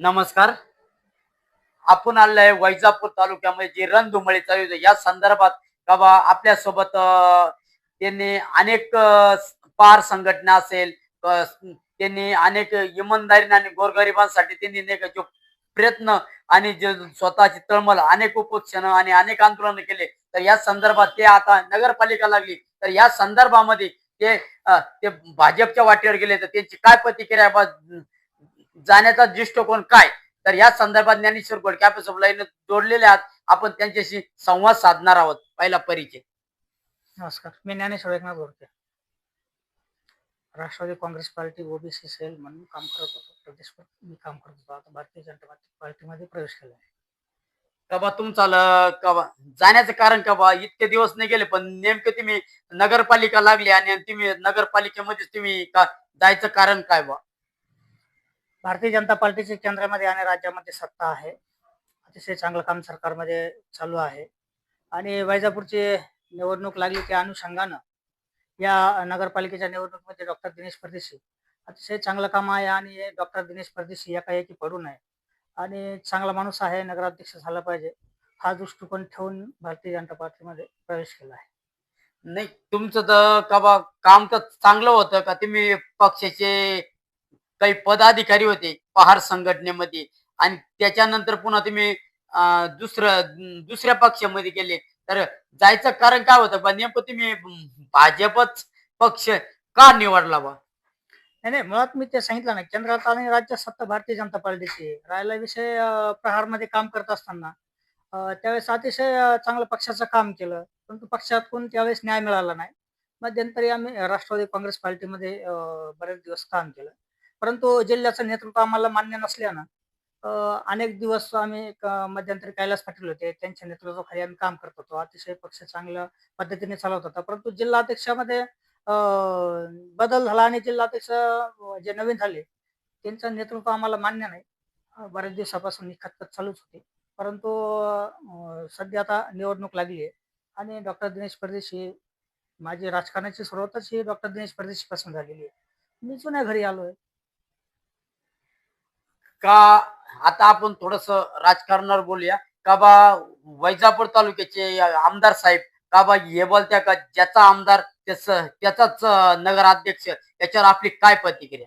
नमस्कार. आपण आलोय वैजापूर तालुक्यामध्ये जी रणधुमळी चालू या संदर्भात का बा आपल्यासोबत त्यांनी अनेक पार संघटना असेल त्यांनी अनेक इमानदारीने आणि गोरगरिबांसाठी त्यांनी नाही जो प्रयत्न आणि जे स्वतःची तळमळ अनेक उपोषण आणि अनेक आंदोलन केले तर या संदर्भात ते आता नगरपालिका लागली. तर या संदर्भामध्ये ते ते भाजपच्या वाटेवर गेले तर त्यांची काय प्रतिक्रिया बा जाण्याचा दृष्टिकोन काय? तर या संदर्भात ज्ञानेश्वर गोडके आपल्यासोबत लाईन जोडलेले आहात. आपण त्यांच्याशी संवाद साधणार आहोत. पहिला परिचय. नमस्कार. मी Dnyaneshwar Eknath Godke. Rashtrawadi Congress party OBC cell म्हणून काम करत होतो. प्रदेशवर मी काम करत होतो. आता भारतीय जनता पार्टी पार्टीमध्ये प्रवेश केला आहे. का बा तुमचा ल- का बा जाण्याचं कारण का बा इतके दिवस नाही गेले पण नेमके तुम्ही नगरपालिका लागली आणि तुम्ही नगरपालिकेमध्ये तुम्ही का जायचं कारण काय बा? भारतीय जनता पार्टीची केंद्रामध्ये आणि राज्यामध्ये सत्ता आहे. अतिशय चांगलं काम सरकारमध्ये चालू आहे. आणि वैजापूरची निवडणूक लागली त्या अनुषंगानं या नगरपालिकेच्या निवडणुकीमध्ये डॉक्टर दिनेश परदेशी अतिशय चांगलं काम आहे आणि डॉक्टर दिनेश परदेशी एकाएकी पडू नये. आणि चांगला माणूस आहे नगराध्यक्ष झाला पाहिजे. हा दृष्टिकोन ठेवून भारतीय जनता पार्टीमध्ये प्रवेश केला आहे. नाही तुमचं तर का बा काम तर चांगलं होतं का? तुम्ही पक्षाचे काही पदाधिकारी होते पहार संघटनेमध्ये. आणि त्याच्यानंतर पुन्हा तुम्ही दुसरं दुसऱ्या पक्षामध्ये गेले. तर जायचं कारण काय होतं बा नेमकं तुम्ही भाजपच पक्ष का निवडला बा? नाही नाही मुळात मी ते सांगितलं ना केंद्रात आणि राज्यात सत्ता भारतीय जनता पार्टीची राहिला विषय प्रहारमध्ये काम करत असताना त्यावेळेस अतिशय चांगलं पक्षाचं काम केलं. परंतु पक्षात कोण त्यावेळेस न्याय मिळाला नाही. मध्यंतरी आम्ही राष्ट्रवादी काँग्रेस पार्टीमध्ये बरेच दिवस काम केलं. परंतु जिल्ह्याचं नेतृत्व आम्हाला मान्य नसल्यानं अनेक दिवस आम्ही मध्यंतरी कैलास पाटील होते. त्यांच्या नेतृत्वाखाली आम्ही काम करत होतो. अतिशय पक्ष चांगल्या पद्धतीने चालवत होता. परंतु जिल्हा अध्यक्षामध्ये बदल झाला आणि जिल्हाध्यक्ष अं, जे नवीन झाले त्यांचं नेतृत्व आम्हाला मान्य नाही. बऱ्याच दिवसापासून ही खतखत चालूच होती. परंतु सध्या आता निवडणूक लागली आहे. आणि डॉक्टर दिनेश परदेशी माझी राजकारणाची सुरुवातच ही डॉक्टर दिनेश परदेशी पासून झालेली आहे. मी जुन्या घरी आलोय. का आता आपण थोडस राजकारणावर बोलूया. का बा वैजापूर तालुक्याचे आमदार साहेब का बा हे बोलत्या का ज्याचा आमदार त्याच त्याचाच नगराध्यक्ष त्याच्यावर आपली काय प्रतिक्रिया?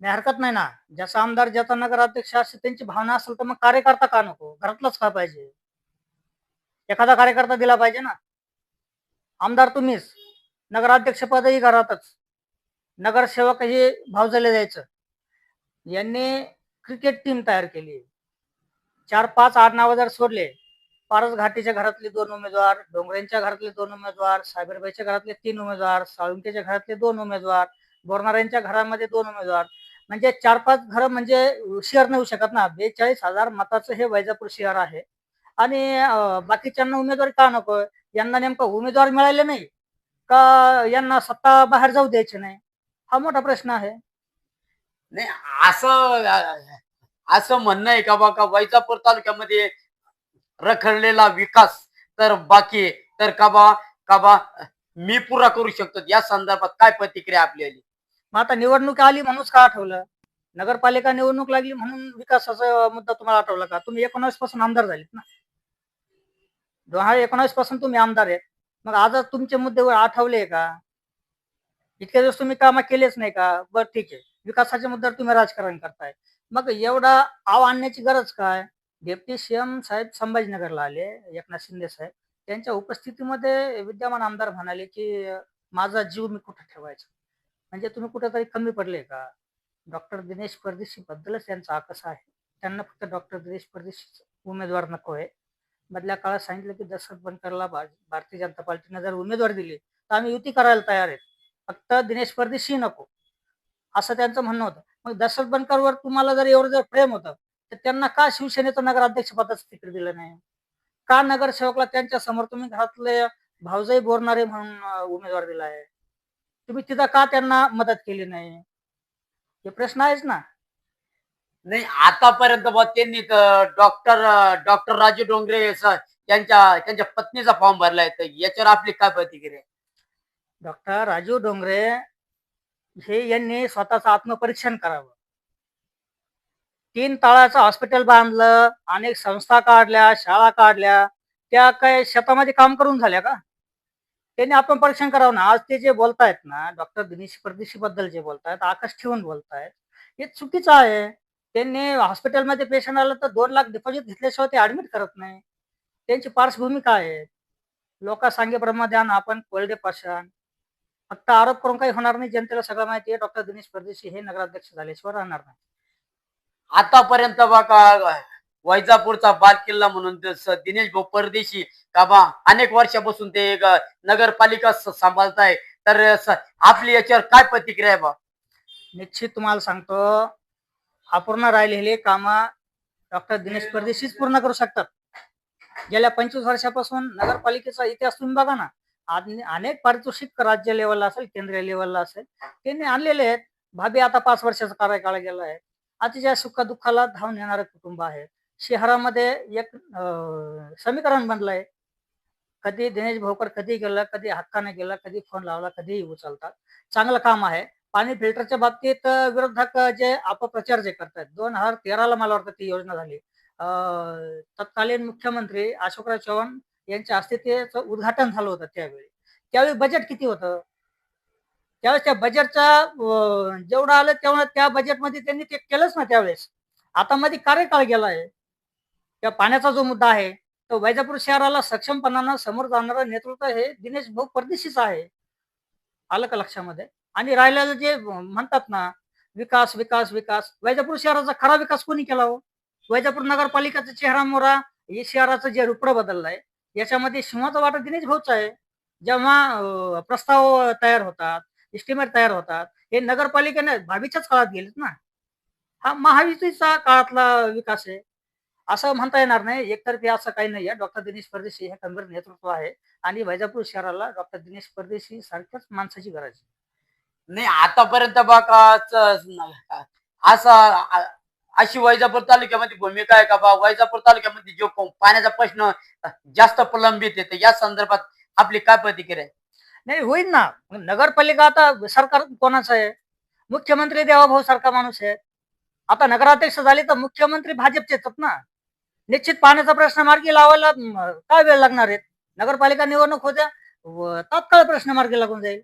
नाही हरकत नाही ना. ज्याचा आमदार ज्याचा नगराध्यक्ष असेल त्यांची भावना असेल तर मग कार्यकर्ता का नको? घरातलाच का पाहिजे? एखादा कार्यकर्ता दिला पाहिजे ना. आमदार तुम्हीच. नगराध्यक्ष पदही घरातच. नगरसेवक हे भावजले द्यायचं यांनी क्रिकेट टीम तयार केली. चार पाच आठ नावं जर सोडले पारस घाटीच्या घरातले दोन उमेदवार डोंगरेंच्या घरातले दोन उमेदवार सायबरबाईच्या घरातले तीन उमेदवार साळुंकेच्या घरातले दोन उमेदवार बोरणाऱ्यांच्या घरामध्ये दोन उमेदवार. म्हणजे चार पाच घरं म्हणजे शहर नाही होऊ शकत ना. बेचाळीस हजार मताचं हे वैजापूर शहर आहे. आणि बाकीच्यांना उमेदवार का नको? यांना नेमका उमेदवार मिळाले नाही. का यांना सत्ता बाहेर जाऊ द्यायचे नाही? हा मोठा प्रश्न आहे. नाही असं असं म्हणणं आहे का बा का वैजापूर तालुक्यामध्ये रखडलेला विकास तर बाकी तर का बा का बा मी पुरा करू शकतो. या संदर्भात काय प्रतिक्रिया आपली आली? मग आता निवडणूक आली म्हणूनच का आठवलं? नगरपालिका निवडणूक लागली म्हणून विकासाचा मुद्दा तुम्हाला आठवला का? तुम्ही एकोणावीसपासून आमदार झालेत ना? दोन हजार एकोणावीसपासून तुम्ही आमदार आहेत. मग आज तुमचे मुद्दे आठवले का? इतके दिवस तुम्ही कामं केलेच नाही का? बरं ठीक आहे. विकासाच्या मुद्द्यावर तुम्ही राजकारण करताय. मग एवढा आव आणण्याची गरज काय? डेप्टी सीएम साहेब संभाजीनगरला आले एकनाथ शिंदे साहेब. त्यांच्या उपस्थितीमध्ये विद्यमान आमदार म्हणाले की माझा जीव मी कुठं ठेवायचा? म्हणजे तुम्ही कुठेतरी कमी पडले का? डॉक्टर दिनेश परदेशी बद्दलच त्यांचा आकस आहे. त्यांना फक्त डॉक्टर दिनेश परदेशी उमेदवार नको आहे. मधल्या काळात सांगितलं की दशरथ बनकरला भारतीय जनता पार्टीने जर उमेदवार दिली तर आम्ही युती करायला तयार आहेत. फक्त दिनेश परदेशी नको. असं त्यांचं म्हणणं होतं. मग दशरथ बनकरवर तुम्हाला जर एवढं जर प्रेम होतं तर त्यांना का शिवसेनेचं नगराध्यक्ष पदाचं तिकीट दिलं नाही? का नगरसेवकला त्यांच्यासमोर तुम्ही घरातले भाऊजाई बोरणारे म्हणून उमेदवार दिला आहे? तुम्ही तिथं का त्यांना मदत केली नाही? हे प्रश्न आहेच ना. नाही आतापर्यंत त्यांनी डॉक्टर डॉक्टर राजू डोंगरे त्यांच्या त्यांच्या पत्नीचा फॉर्म भरलाय. तर याच्यावर आपली काय प्रतिक्रिया? डॉक्टर राजीव डोंगरे हे यांनी स्वतःचं आत्मपरीक्षण करावं. तीन तळाचं हॉस्पिटल बांधलं अनेक संस्था काढल्या शाळा काढल्या त्या काय शेतामध्ये काम करून झाल्या का? त्यांनी आपण परीक्षण करावं ना. आज ते जे बोलतायत ना डॉक्टर दिनेश परदेशी बद्दल जे बोलतायत आकाश ठेवून बोलतायत हे चुकीचं आहे. त्यांनी हॉस्पिटलमध्ये पेशंट आलं तर दोन लाख डिपॉझिट घेतल्याशिवाय ते ऍडमिट करत नाही. त्यांची पार्श्वभूमी काय आहे? लोक सांगेप्रमाणे आपण कोल्डे पाषाण फक्त आरोप करून काही होणार नाही. जनतेला सगळं माहिती आहे. डॉक्टर दिनेश परदेशी हे नगराध्यक्ष झाल्याशिवाय राहणार नाही. आतापर्यंत बघा वैजापूरचा बाल किल्ला म्हणून ते स- दिनेश भाऊ परदेशी का बा अनेक वर्षापासून ते एक, अ, नगरपालिका स- सांभाळताय. तर स- आपली याच्यावर काय प्रतिक्रिया आहे बा? निश्चित तुम्हाला सांगतो अपूर्ण राहिलेले काम डॉक्टर दिनेश परदेशीच पूर्ण करू शकतात. गेल्या पंचवीस वर्षापासून नगरपालिकेचा इतिहास तुम्ही बघा ना. अनेक पारितोषिक राज्य लेवलला असेल केंद्रीय लेवलला असेल त्यांनी आणलेले आहेत. भाभी आता पाच वर्षाचा कार्यकाळ गेला आहे. अतिशय सुखदुःखाला धावून येणारे कुटुंब आहे. शहरामध्ये एक समीकरण बनलंय. कधी दिनेश भाऊकर कधी गेलं कधी हक्काने गेलं कधी फोन लावला कधीही उचलतात. चांगलं काम आहे. पाणी फिल्टरच्या बाबतीत विरोधक जे अपप्रचार जे करतात दोन हजार तेराला मला वाटतं ती योजना झाली. अं, तत्कालीन मुख्यमंत्री अशोकराव चव्हाण यांच्या अस्तित्वाचं उद्घाटन झालं होतं त्यावेळी. त्यावेळी बजेट किती होतं? त्यावेळेस त्या बजेटचा जेवढं आलं तेवढं त्या बजेटमध्ये त्यांनी ते केलंच ना त्यावेळेस. आता मध्ये कार्यकाळ गेला आहे त्या पाण्याचा जो मुद्दा आहे तो वैजापूर शहराला सक्षमपणानं समोर जाणारं नेतृत्व हे दिनेश भाऊ परदेशीच आहे. आलं का लक्षामध्ये? आणि राहिलेलं जे म्हणतात ना विकास विकास विकास वैजापूर शहराचा खरा विकास कोणी केला हो? वैजापूर नगरपालिकेचा चेहरा मोरा हे शहराचं जे रुपडं बदललं आहे याच्यामध्ये सिंहाचा वाटा दिनेश भाऊच आहे. जेव्हा प्रस्ताव तयार होतात इस्टिमेट तयार होतात हे नगरपालिकेने भावीच्याच काळात गेलेत ना. हा महायुतीचा काळातला विकास आहे. असं म्हणता येणार नाही. एकतर्फी असं काही नाही आहे. डॉक्टर दिनेश परदेशी हे खंबीर नेतृत्व आहे. आणि वैजापूर शहराला डॉक्टर दिनेश परदेशी सारख्याच माणसाची गरज आहे. नाही आतापर्यंत बघा असं अशी वैजापूर तालुक्यामध्ये भूमिका आहे का बा? वैजापूर तालुक्यामध्ये जो पाण्याचा प्रश्न जास्त प्रलंबित येते या संदर्भात आपली काय प्रतिक्रिया नाही होईल ना. नगरपालिका आता सरकार कोणाचं आहे? मुख्यमंत्री देवाभाऊ सारखा माणूस आहे. आता नगराध्यक्ष झाले तर मुख्यमंत्री भाजपचे आहेत ना. निश्चित पाण्याचा प्रश्न मार्गी लावायला काय वेळ लागणार आहे? नगरपालिका निवडणूक होत्या व तात्काळ प्रश्न मार्गी लागून जाईल.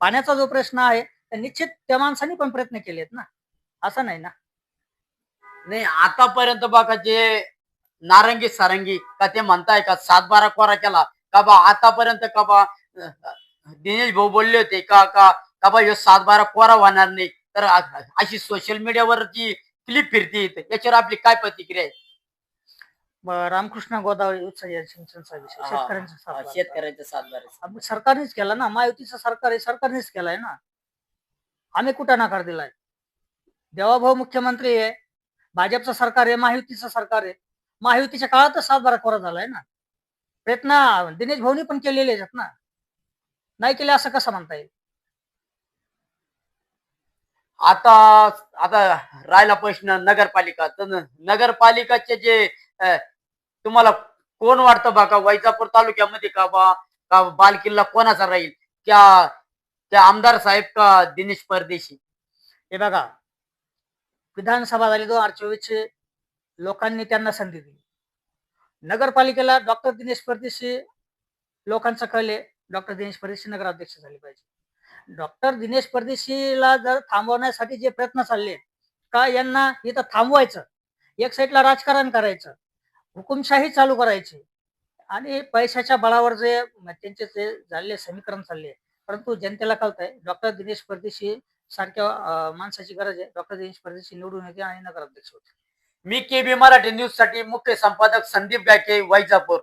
पाण्याचा जो प्रश्न आहे निश्चित त्या माणसांनी पण प्रयत्न केले आहेत ना. असं नाही ना. नाही आतापर्यंत बघा जे नारंगी सारंगी का ते म्हणताय का सात बारा कोरा केला का बा आतापर्यंत का बा दिनेश भाऊ बोलले होते का का का बा सात बारा कोरा होणार नाही. तर अशी सोशल मीडियावरची क्लिप फिरते याच्यावर आपली काय प्रतिक्रिया आहे? रामकृष्ण गोदावरी शेतकऱ्यांचा सात बारा सरकारनेच केला ना महायुतीचं सरकार आहे सरकारनेच केलाय ना. आम्ही कुठं नकार दिलाय? देवाभाऊ मुख्यमंत्री आहे भाजपचं सरकार आहे महायुतीचं सरकार आहे. महायुतीच्या काळातच सात बारा कोरा झालाय ना. प्रयत्न दिनेश भाऊनी पण केलेले आहेत ना. नाही केले असं कसं म्हणता येईल? आता आता राहिला प्रश्न नगरपालिका. तर नगरपालिकाचे जे तुम्हाला कोण वाटतं बा का वैजापूर तालुक्यामध्ये का बा का बालकिल्ला कोणाचा राहील? त्या त्या आमदार साहेब का दिनेश परदेशी? हे बघा विधानसभा झाली दोन हजार चोवीसचे लोकांनी त्यांना संधी दिली. नगरपालिकेला डॉक्टर दिनेश परदेशी लोकांचं कळले. डॉक्टर दिनेश परदेशी नगराध्यक्ष झाले पाहिजे. डॉक्टर दिनेश परदेशीला जर थांबवण्यासाठी जे प्रयत्न चालले का यांना इथं थांबवायचं? एक साईडला राजकारण करायचं हुकुमशाही चालू करायची आणि पैशाच्या बळावर जे त्यांचे जे झालेले समीकरण चालले परंतु जनतेला कळतंय डॉक्टर दिनेश परदेशी सारख्या माणसाची गरज आहे. डॉक्टर दिनेश परदेशी निवडून येते आणि नगराध्यक्ष होते मी के बी मराठी न्यूजसाठी मुख्य संपादक संदीप गायके वैजापूर.